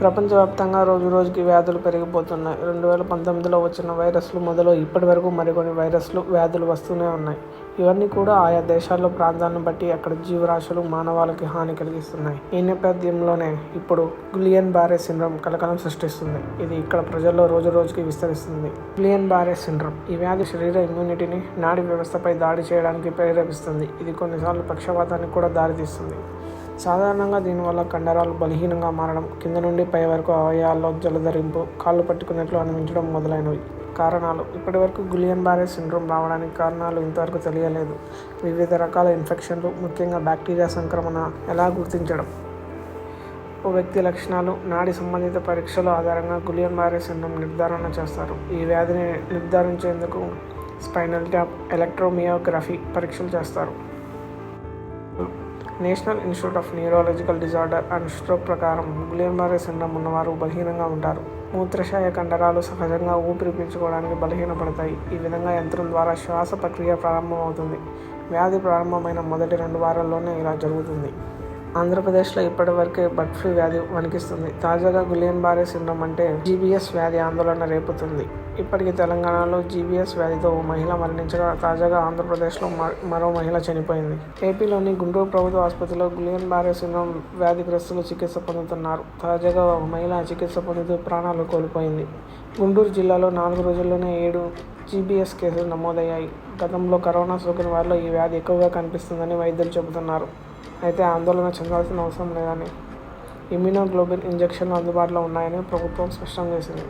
ప్రపంచవ్యాప్తంగా రోజు రోజుకి వ్యాధులు పెరిగిపోతున్నాయి. రెండు వేల పంతొమ్మిదిలో వచ్చిన వైరస్లు మొదలు ఇప్పటివరకు మరికొన్ని వైరస్లు, వ్యాధులు వస్తూనే ఉన్నాయి. ఇవన్నీ కూడా ఆయా దేశాల్లో ప్రాంతాలను బట్టి అక్కడ జీవరాశులు, మానవాళికి హాని కలిగిస్తున్నాయి. ఈ నేపథ్యంలోనే ఇప్పుడు గులియన్ బారే సిండ్రోమ్ కలకలం సృష్టిస్తుంది. ఇది ఇక్కడ ప్రజల్లో రోజు రోజుకి విస్తరిస్తుంది. గులియన్ బారే సిండ్రోమ్ ఈ వ్యాధి శరీర ఇమ్యూనిటీని, నాడీ వ్యవస్థపై దాడి చేయడానికి ప్రేరేపిస్తుంది. ఇది కొన్నిసార్లు పక్షపాతానికి కూడా దారితీస్తుంది. సాధారణంగా దీనివల్ల కండరాలు బలహీనంగా మారడం, కింద నుండి పై వరకు అవయవాల్లో జలధరింపు కాళ్ళు పట్టుకున్నట్లు అనిపించడం మొదలైనవి. కారణాలు ఇప్పటివరకు గులియన్ బారే సిండ్రోమ్ రావడానికి కారణాలు ఇంతవరకు తెలియలేదు. వివిధ రకాల ఇన్ఫెక్షన్లు, ముఖ్యంగా బ్యాక్టీరియా సంక్రమణ ఎలా గుర్తించడం? ఓ వ్యక్తి లక్షణాలు, నాడి సంబంధిత పరీక్షల ఆధారంగా గులియన్ బారే సిండ్రోమ్ నిర్ధారణ చేస్తారు. ఈ వ్యాధిని నిర్ధారించేందుకు స్పైనల్ ట్యాప్, ఎలక్ట్రోమియోగ్రఫీ పరీక్షలు చేస్తారు. National Institute of Neurological Disorder and Stroke ప్రకారం గులియన్ సిండ్రమ్ ఉన్నవారు బలహీనంగా ఉంటారు. మూత్రశయ కండరాలు సహజంగా ఊపిరి పీల్చుకోవడానికి బలహీనపడతాయి. ఈ విధంగా యంత్రం ద్వారా శ్వాస ప్రక్రియ ప్రారంభమవుతుంది. వ్యాధి ప్రారంభమైన మొదటి రెండు వారాల్లోనే ఇలా జరుగుతుంది. ఆంధ్రప్రదేశ్లో ఇప్పటివరకే బర్డ్ ఫ్లూ వ్యాధి వణికిస్తుంది. తాజాగా గులియన్ బారే సిండ్రోమ్ అంటే జీబీఎస్ వ్యాధి ఆందోళన రేపుతుంది ఇప్పటికీ తెలంగాణలో జీబీఎస్ వ్యాధితో ఓ మహిళ మరణించగా, తాజాగా ఆంధ్రప్రదేశ్లో మరో మహిళ చనిపోయింది. ఏపీలోని గుంటూరు ప్రభుత్వ ఆసుపత్రిలో గులియన్ బారే సిండ్రోమ్ వ్యాధిగ్రస్తులు చికిత్స పొందుతున్నారు. తాజాగా ఒక మహిళ చికిత్స పొందుతూ ప్రాణాలు కోల్పోయింది. గుంటూరు జిల్లాలో నాలుగు రోజుల్లోనే ఏడు జీబీఎస్ కేసులు నమోదయ్యాయి. గతంలో కరోనా సోకిన వారిలో ఈ వ్యాధి ఎక్కువగా కనిపిస్తుందని వైద్యులు చెబుతున్నారు. అయితే ఆందోళన చెందాల్సిన అవసరం లేదని, ఇమ్యూనోగ్లోబిన్ ఇంజెక్షన్లు అందుబాటులో ఉన్నాయని ప్రభుత్వం స్పష్టం చేసింది.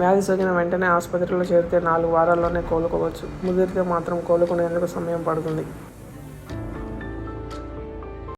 వ్యాధి సోకిన వెంటనే ఆసుపత్రిలో చేరితే నాలుగు వారాల్లోనే కోలుకోవచ్చు. ముదిరితే మాత్రం కోలుకునేందుకు సమయం పడుతుంది.